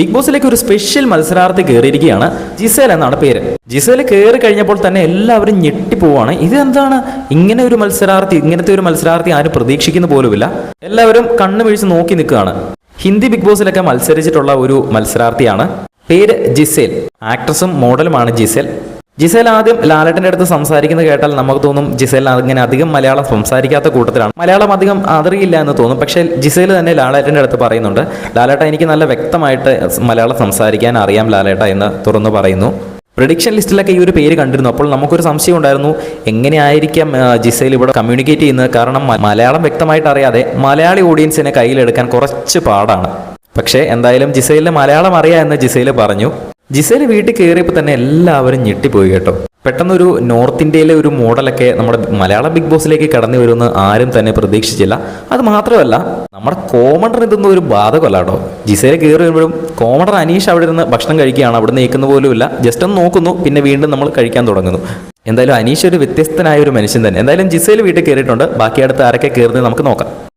Big ബോസിലേക്ക് ഒരു special മത്സരാർത്ഥി കയറിയിരിക്കുകയാണ് Gizele എന്നാണ് പേര്. ജിസേൽ കയറി കഴിഞ്ഞപ്പോൾ തന്നെ എല്ലാവരും ഞെട്ടിപ്പോവാണ് ഇത് എന്താണ് ഇങ്ങനെ ഒരു മത്സരാർത്ഥി ഇങ്ങനത്തെ ഒരു മത്സരാർത്ഥി ആരും പ്രതീക്ഷിക്കുന്ന പോലുമില്ല. എല്ലാവരും കണ്ണുമിഴിച്ച് നോക്കി നിൽക്കുകയാണ്. ഹിന്ദി ബിഗ് ബോസിലൊക്കെ മത്സരിച്ചിട്ടുള്ള ഒരു മത്സരാർത്ഥിയാണ്. പേര് ജിസേൽ. ആക്ട്രസും മോഡലുമാണ് ജിസേൽ. ജിസേൽ ആദ്യം ലാലേട്ടന്റെ അടുത്ത് സംസാരിക്കുന്നത് കേട്ടാൽ നമുക്ക് തോന്നും ജിസേൽ അങ്ങനെ അധികം മലയാളം സംസാരിക്കാത്ത കൂട്ടത്തിലാണ്. മലയാളം അധികം അറിയില്ല എന്ന് തോന്നും. പക്ഷേ ജിസേൽ തന്നെ ലാലേട്ടന്റെ അടുത്ത് പറയുന്നുണ്ട്. ലാലേട്ട എനിക്ക് നല്ല വ്യക്തമായിട്ട് മലയാളം സംസാരിക്കാൻ അറിയാം ലാലേട്ട എന്ന് തുറന്നു പറയുന്നു. പ്രഡിക്ഷൻ ലിസ്റ്റിലൊക്കെ ഈ ഒരു പേര് കണ്ടിരുന്നു. അപ്പോൾ നമുക്കൊരു സംശയം ഉണ്ടായിരുന്നു. എങ്ങനെയായിരിക്കാം ജിസയിൽ ഇവിടെ കമ്മ്യൂണിക്കേറ്റ് ചെയ്യുന്നത്? കാരണം മലയാളം വ്യക്തമായിട്ട് അറിയാതെ മലയാളി ഓഡിയൻസിനെ കയ്യിലെടുക്കാൻ കുറച്ച് പാടാണ്. പക്ഷേ എന്തായാലും ജിസയിലെ മലയാളം അറിയാമെന്ന് ജിസൈൽ പറഞ്ഞു. ജിസൈൽ വീട്ടിൽ കയറിയപ്പോൾ തന്നെ എല്ലാവരും ഞെട്ടിപ്പോയി കേട്ടോ. പെട്ടെന്നൊരു നോർത്ത് ഇന്ത്യയിലെ ഒരു മോഡലൊക്കെ നമ്മുടെ മലയാള ബിഗ് ബോസിലേക്ക് കടന്നു വരുമെന്ന് ആരും തന്നെ പ്രതീക്ഷിച്ചില്ല. അത് മാത്രമല്ല നമ്മുടെ കോമഡർ ഇതൊന്നും ഒരു ബാധകമല്ല കേട്ടോ. ജിസേൽ കയറി വരുമ്പോഴും കോമഡർ അനീഷ് അവിടെ നിന്ന് ഭക്ഷണം കഴിക്കുകയാണ്. അവിടെ നിന്ന് നീക്കുന്ന പോലുമില്ല ജസ്റ്റ് ഒന്ന് നോക്കുന്നു പിന്നെ വീണ്ടും നമ്മൾ കഴിക്കാൻ തുടങ്ങുന്നു. എന്തായാലും അനീഷ് ഒരു വ്യത്യസ്തനായ ഒരു മനുഷ്യൻ തന്നെ. എന്തായാലും ജിസേൽ വീട്ടിൽ കയറിയിട്ടുണ്ട് ബാക്കി അടുത്ത് ആരൊക്കെ കയറുന്നത് നമുക്ക് നോക്കാം.